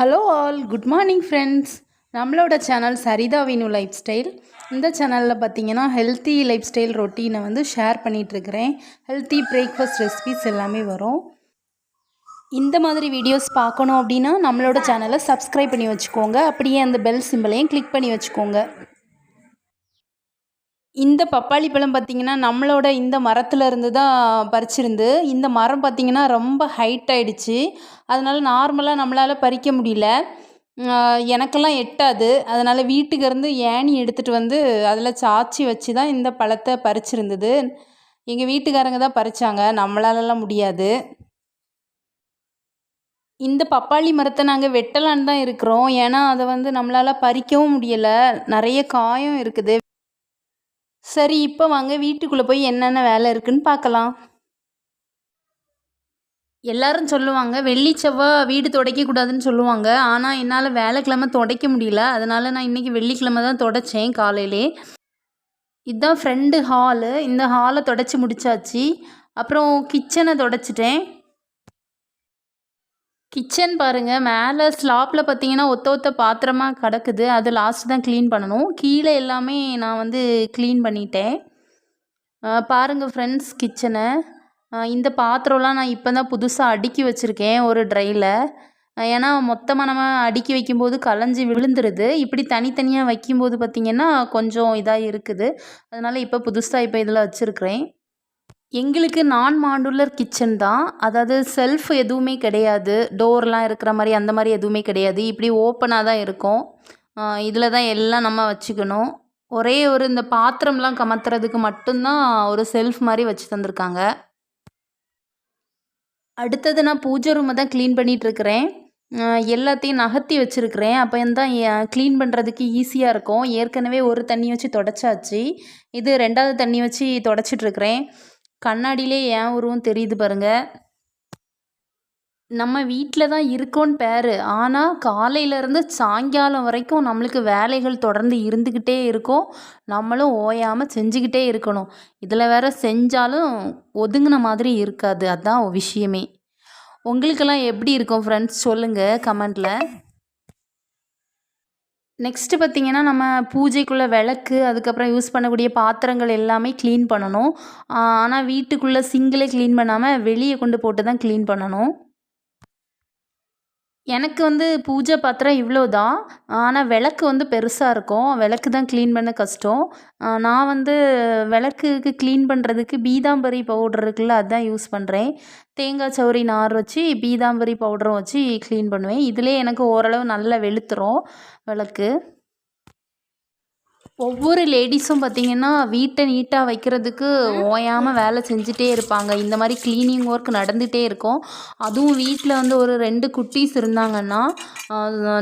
Hello all good morning friends நம்மளோட channel Saritha Vinu life style இந்த சேனலில் பார்த்தீங்கன்னா ஹெல்த்தி லைஃப் ஸ்டைல் ரொட்டீனை வந்து ஷேர் பண்ணிகிட்ருக்கிறேன் ஹெல்த்தி பிரேக்ஃபாஸ்ட் ரெசிபிஸ் எல்லாமே வரும். இந்த மாதிரி வீடியோஸ் பார்க்கணும் அப்படின்னா நம்மளோட சேனலை சப்ஸ்கிரைப் பண்ணி வச்சுக்கோங்க. அப்படியே அந்த பெல் சிம்பிளையும் கிளிக் பண்ணி வச்சுக்கோங்க. இந்த பப்பாளி பழம் பார்த்திங்கன்னா நம்மளோட இந்த மரத்தில் இருந்து தான் பறிச்சிருந்து இந்த மரம் பார்த்திங்கன்னா ரொம்ப ஹைட் ஆகிடுச்சு அதனால் நார்மலாக நம்மளால் பறிக்க முடியல. எனக்கெல்லாம் எட்டாது. அதனால் வீட்டுக்குருந்து ஏணி எடுத்துகிட்டு வந்து அதில் சாச்சி வச்சு தான் இந்த பழத்தை பறிச்சிருந்தது. எங்கள் வீட்டுக்காரங்க தான் பறிச்சாங்க. நம்மளாலலாம் முடியாது. இந்த பப்பாளி மரத்தை நாங்கள் வெட்டலான்னு தான் இருக்கிறோம். ஏன்னா அதை வந்து நம்மளால் பறிக்கவும் முடியலை. நிறைய காயம் இருக்குது. சரி இப்போ வாங்க. வீட்டுக்குள்ளே போய் என்னென்ன வேலை இருக்குன்னு பார்க்கலாம். எல்லாரும் சொல்லுவாங்க வெள்ளி செவ்வாய் வீடு துடைக்கக்கூடாதுன்னு சொல்லுவாங்க. ஆனால் என்னால் வேலைக்கிழமை துடைக்க முடியல. அதனால் நான் இன்றைக்கி வெள்ளிக்கிழமை தான் துடைச்சேன் காலையிலே. இதுதான் ஃப்ரெண்டு ஹாலு இந்த ஹாலை தொடச்சி முடிச்சாச்சு. அப்புறம் கிச்சனை தொடச்சிட்டேன். கிச்சன் பாருங்கள் மேலே ஸ்லாப்பில் பார்த்தீங்கன்னா ஒத்த ஒத்த பாத்திரமாக கிடக்குது. அது லாஸ்ட் தான் க்ளீன் பண்ணணும். கீழே எல்லாமே நான் வந்து க்ளீன் பண்ணிட்டேன். பாருங்கள் ஃப்ரெண்ட்ஸ் கிச்சனை இந்த பாத்திரம்லாம் நான் இப்போ தான் புதுசாக அடுக்கி வச்சுருக்கேன் ஒரு ட்ரையில் ஏன்னா மொத்தமாக நம்ம அடுக்கி வைக்கும்போது கலைஞ்சி விழுந்துருது. இப்படி தனித்தனியாக வைக்கும்போது பார்த்திங்கன்னா கொஞ்சம் இதாக இருக்குது. அதனால் இப்போ புதுசாக இப்போ இதில் வச்சுருக்கிறேன். எங்களுக்கு நான் மாடுலர் கிச்சன் தான். அதாவது செல்ஃப் எதுவுமே கிடையாது. டோர்லாம் இருக்கிற மாதிரி அந்த மாதிரி எதுவுமே கிடையாது. இப்படி ஓப்பனாக தான் இருக்கும். இதில் தான் எல்லாம் நம்ம வச்சுக்கணும். ஒரே ஒரு இந்த பாத்திரம்லாம் கமத்துறதுக்கு மட்டும்தான் ஒரு செல்ஃப் மாதிரி வச்சு தந்திருக்காங்க. அடுத்தது நான் பூஜை ரூமை தான் க்ளீன் பண்ணிகிட்ருக்கிறேன் எல்லாத்தையும் நகர்த்தி வச்சுருக்கிறேன். அப்போ தான் க்ளீன் பண்ணுறதுக்கு ஈஸியாக இருக்கும். ஏற்கனவே ஒரு தண்ணி வச்சு தொடச்சாச்சு. இது ரெண்டாவது தண்ணி வச்சு தொடச்சிட்ருக்கிறேன் கண்ணாடியிலே ஏன் உருவம் தெரியுது பாருங்க. நம்ம வீட்டில் தான் இருக்கோன்னு பேர். ஆனால் காலையிலேருந்து சாயங்காலம் வரைக்கும் நம்மளுக்கு வேலைகள் தொடர்ந்து இருந்துக்கிட்டே இருக்கும். நம்மளும் ஓயாமல் செஞ்சுக்கிட்டே இருக்கணும். இதில் வேற செஞ்சாலும் ஒதுங்கின மாதிரி இருக்காது. அதுதான் விஷயமே. உங்களுக்கெல்லாம் எப்படி இருக்கும் ஃப்ரெண்ட்ஸ் சொல்லுங்கள் கமெண்டில் நெக்ஸ்ட்டு பார்த்திங்கன்னா நம்ம பூஜைக்குள்ளே விளக்கு அதுக்கப்புறம் யூஸ் பண்ணக்கூடிய பாத்திரங்கள் எல்லாமே க்ளீன் பண்ணணும். ஆனால் வீட்டுக்குள்ளே சிங்கிளே க்ளீன் பண்ணாமல் வெளியே கொண்டு போட்டு தான் க்ளீன் பண்ணணும். எனக்கு வந்து பூஜை பாத்திரம் இவ்வளோ தான் ஆனால் விளக்கு வந்து பெருசாக இருக்கும். விளக்கு தான் க்ளீன் பண்ண கஷ்டம். நான் வந்து விளக்குக்கு க்ளீன் பண்ணுறதுக்கு பீதாம்பரி பவுடர் இருக்குல்ல அதுதான் யூஸ் பண்ணுறேன் தேங்காய் சௌரி நார் வச்சு பீதாம்பரி பவுடரும் வச்சு க்ளீன் பண்ணுவேன். இதிலே எனக்கு ஓரளவு நல்லா வெளுத்துரும் விளக்கு. ஒவ்வொரு லேடிஸும் பார்த்திங்கன்னா வீட்டை நீட்டாக வைக்கிறதுக்கு ஓயாமல் வேலை செஞ்சுட்டே இருப்பாங்க. இந்த மாதிரி க்ளீனிங் ஒர்க் நடந்துகிட்டே இருக்கும். அதுவும் வீட்டில் வந்து ஒரு ரெண்டு குட்டீஸ் இருந்தாங்கன்னா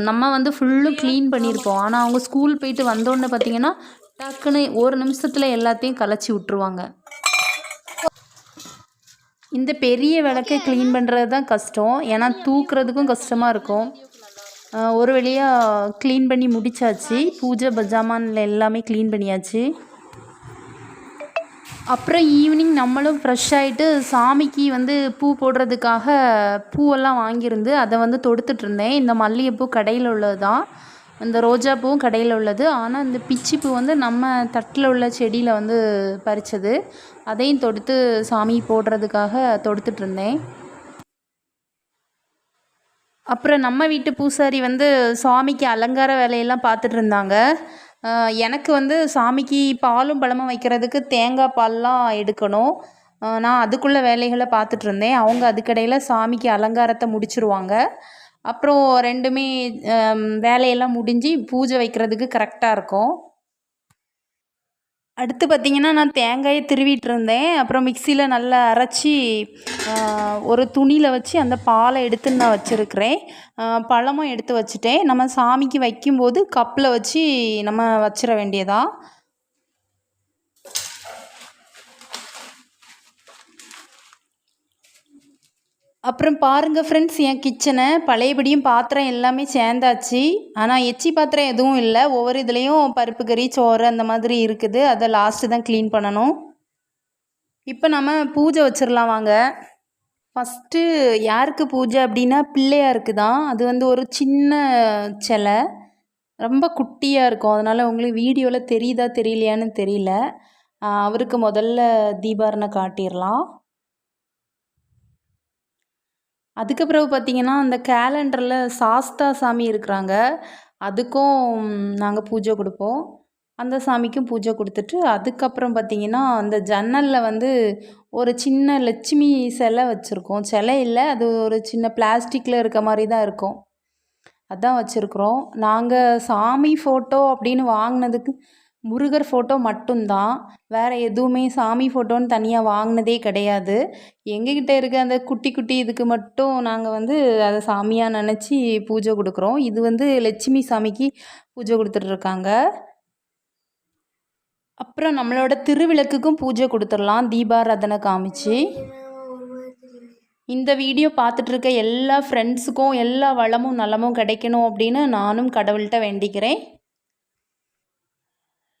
நம்ம வந்து ஃபுல்லும் க்ளீன் பண்ணியிருப்போம் ஆனால் அவங்க ஸ்கூல் போயிட்டு வந்தோடனே பார்த்திங்கன்னா டக்குன்னு ஒரு நிமிஷத்தில் எல்லாத்தையும் கலைச்சி விட்ருவாங்க இந்த பெரிய விளக்கை க்ளீன் பண்ணுறது தான் கஷ்டம். ஏன்னா தூக்குறதுக்கும் கஷ்டமாக இருக்கும். ஒரு வழியாக க்ளீன் பண்ணி முடிச்சாச்சு. பூஜை பஜாமான்ல எல்லாமே க்ளீன் பண்ணியாச்சு. அப்புறம் ஈவினிங் நம்மளும் ஃப்ரெஷ் ஆகிட்டு சாமிக்கு வந்து பூ போடுறதுக்காக பூவெல்லாம் வாங்கியிருந்து அதை வந்து தொடுத்துட்ருந்தேன் இந்த மல்லிகைப்பூ கடையில் உள்ளது தான் இந்த ரோஜா பூவும் கடையில் உள்ளது. ஆனால் இந்த பிச்சி பூ வந்து நம்ம தட்டில் உள்ள செடியில் வந்து பறித்தது அதையும் தொடுத்து சாமி போடுறதுக்காக தொடுத்துட்ருந்தேன் அப்புறம் நம்ம வீட்டு பூசாரி வந்து சாமிக்கு அலங்கார வேலையெல்லாம் பார்த்துட்டு இருந்தாங்க. எனக்கு வந்து சாமிக்கு பாலும் பழமும் வைக்கிறதுக்கு தேங்காய் பால்லாம் எடுக்கணும். நான் அதுக்குள்ள வேலைகளை பார்த்துட்டு இருந்தேன். அவங்க அதுக்கடையில் சாமிக்கு அலங்காரத்தை முடிச்சிருவாங்க. அப்புறம் ரெண்டுமே வேலையெல்லாம் முடிஞ்சு பூஜை வைக்கிறதுக்கு கரெக்டாக இருக்கும். அடுத்து பார்த்திங்கன்னா நான் தேங்காயை திருவிட்டு இருந்தேன் அப்புறம் மிக்சியில் நல்லா அரைச்சி ஒரு துணியில் வச்சு அந்த பாலை எடுத்து நான் வச்சுருக்கிறேன். பழமும் எடுத்து வச்சுட்டேன். நம்ம சாமிக்கு வைக்கும்போது கப்பில் வச்சு நம்ம வச்சிட வேண்டியதாக அப்புறம் பாருங்கள் ஃப்ரெண்ட்ஸ் என் கிச்சனை பழையபடியும் பாத்திரம் எல்லாமே சேர்ந்தாச்சு. ஆனால் எச்சி பாத்திரம் எதுவும் இல்லை. ஒவ்வொரு இதுலேயும் பருப்பு கறி சோறு அந்த மாதிரி இருக்குது. அதை லாஸ்ட்டு தான் க்ளீன் பண்ணணும். இப்போ நம்ம பூஜை வச்சிடலாம் வாங்க. ஃபஸ்ட்டு யாருக்கு பூஜை அப்படின்னா பிள்ளையாருக்கு தான். அது வந்து ஒரு சின்ன சிலை. ரொம்ப குட்டியாக இருக்கும். அதனால் உங்களுக்கு வீடியோவில் தெரியுதா தெரியலையான்னு தெரியல. அவருக்கு முதல்ல தீபாரனை காட்டிடலாம் அதுக்கு பிறகு பார்த்தீங்கன்னா அந்த கேலண்டரில் சாஸ்தா சாமி இருக்கிறாங்க. அதுக்கும் நாங்கள் பூஜை கொடுப்போம். அந்த சாமிக்கும் பூஜை கொடுத்துட்டு அதுக்கப்புறம் பார்த்தீங்கன்னா அந்த ஜன்னலில் வந்து ஒரு சின்ன லட்சுமி சிலை வச்சுருக்கோம். சிலை இல்லை அது ஒரு சின்ன பிளாஸ்டிக்கில் இருக்க மாதிரி தான் இருக்கும். அதான் வச்சுருக்குறோம். நாங்கள் சாமி ஃபோட்டோ அப்படின்னு வாங்கினதுக்கு முருகர் ஃபோட்டோ மட்டும்தான். வேறு எதுவுமே சாமி ஃபோட்டோன்னு தனியாக வாங்கினதே கிடையாது. எங்ககிட்ட இருக்க அந்த குட்டி குட்டி இதுக்கு மட்டும் நாங்கள் வந்து அதை சாமியாக நினச்சி பூஜை கொடுக்குறோம். இது வந்து லட்சுமி சாமிக்கு பூஜை கொடுத்துட்ருக்காங்க அப்புறம் நம்மளோட திருவிளக்குக்கும் பூஜை கொடுத்துடலாம். தீபாராதனை காமிச்சு. இந்த வீடியோ பார்த்துட்ருக்க எல்லா ஃப்ரெண்ட்ஸுக்கும் எல்லா வளமும் நலமும் கிடைக்கணும் அப்படின்னு நானும் கடவுள்கிட்ட வேண்டிக்கிறேன்.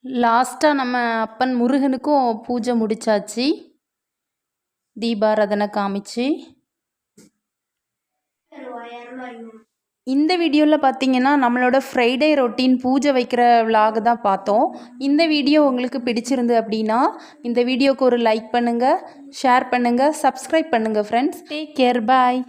லாஸ்ட்டாக நம்ம அப்பன் முருகனுக்கும் பூஜை முடிச்சாச்சு. தீபாராதனை காமிச்சு. இந்த வீடியோவில் பார்த்தீங்கன்னா நம்மளோட ஃப்ரைடே ரொட்டீன் பூஜை வைக்கிற விலாக் தான் பார்த்தோம். இந்த வீடியோ உங்களுக்கு பிடிச்சிருந்து அப்படின்னா இந்த வீடியோக்கு ஒரு லைக் பண்ணுங்கள் ஷேர் பண்ணுங்கள் சப்ஸ்கிரைப் பண்ணுங்கள் ஃப்ரெண்ட்ஸ் டேக் கேர் பாய்